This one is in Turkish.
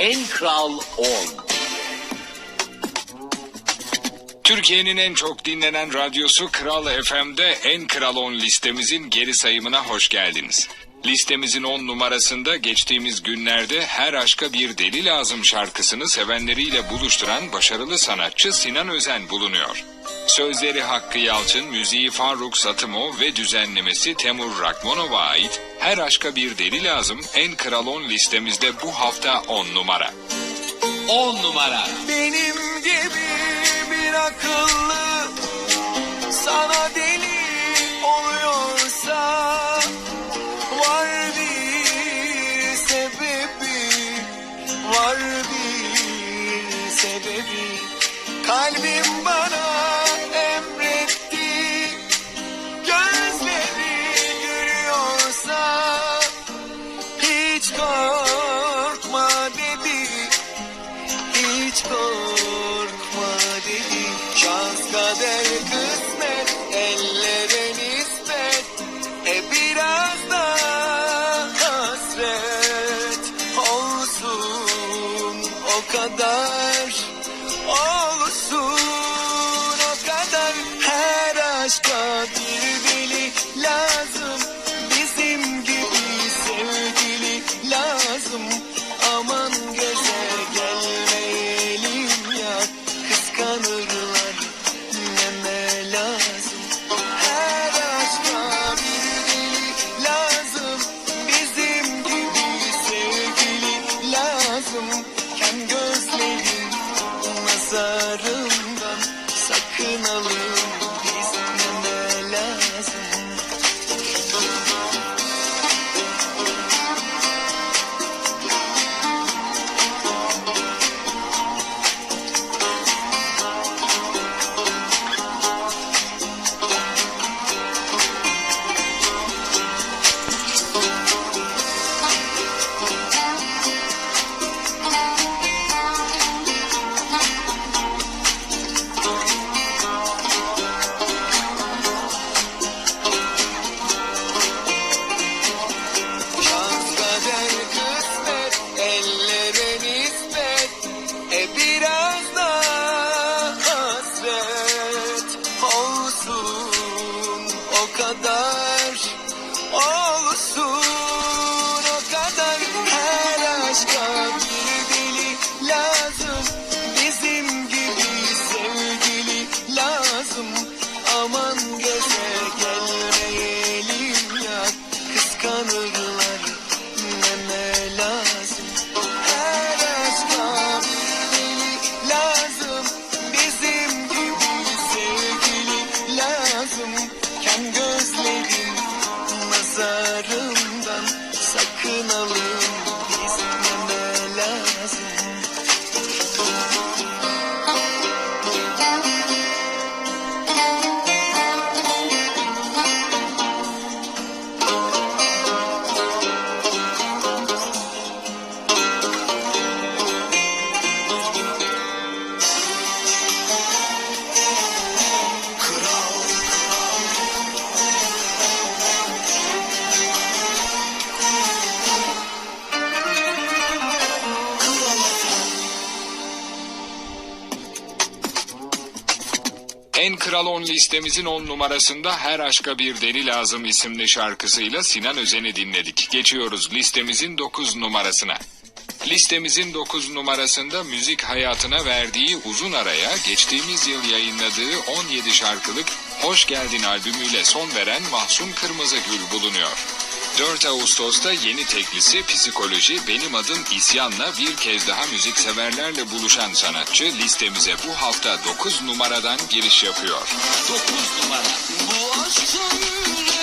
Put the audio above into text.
En Kral 10 Türkiye'nin en çok dinlenen radyosu Kral FM'de En Kral 10 listemizin geri sayımına hoş geldiniz. Listemizin 10 numarasında geçtiğimiz günlerde Her Aşka Bir Deli Lazım şarkısını sevenleriyle buluşturan başarılı sanatçı Sinan Özen bulunuyor. Sözleri Hakkı Yalçın, müziği Faruk Satımo ve düzenlemesi Temur Rakmonov'a ait. Her Aşka Bir Deli Lazım. En Kral 10 listemizde bu hafta 10 numara. 10 numara. Benim gibi bir akıllı sana deli oluyorsa var bir sebebi var bir sebebi. Kalbim bana Şans kader kısmet ellere nispet. E biraz da hasret olsun o kadar Olsun o kadar. Her aşka gözlerin nazarından Olsun o kadar her aşka bir deli lazım. Bizim gibi sevgili lazım. Aman göze gelmeyelim ya Kıskanırlar neme lazım. Her aşka bir deli lazım. Bizim gibi sevgili lazım. Kem gözlerin En Kral 10 listemizin 10 numarasında Her Aşka Bir Deli Lazım isimli şarkısıyla Sinan Özen'i dinledik. Geçiyoruz listemizin 9 numarasına. Listemizin 9 numarasında müzik hayatına verdiği uzun araya geçtiğimiz yıl yayınladığı 17 şarkılık Hoş Geldin albümüyle son veren Mahsun Kırmızıgül bulunuyor. 4 Ağustos'ta yeni teklisi Psikoloji Benim Adım İsyan'la bir kez daha müzikseverlerle buluşan sanatçı listemize bu hafta 9 numaradan giriş yapıyor. 9 numara Bu aşkın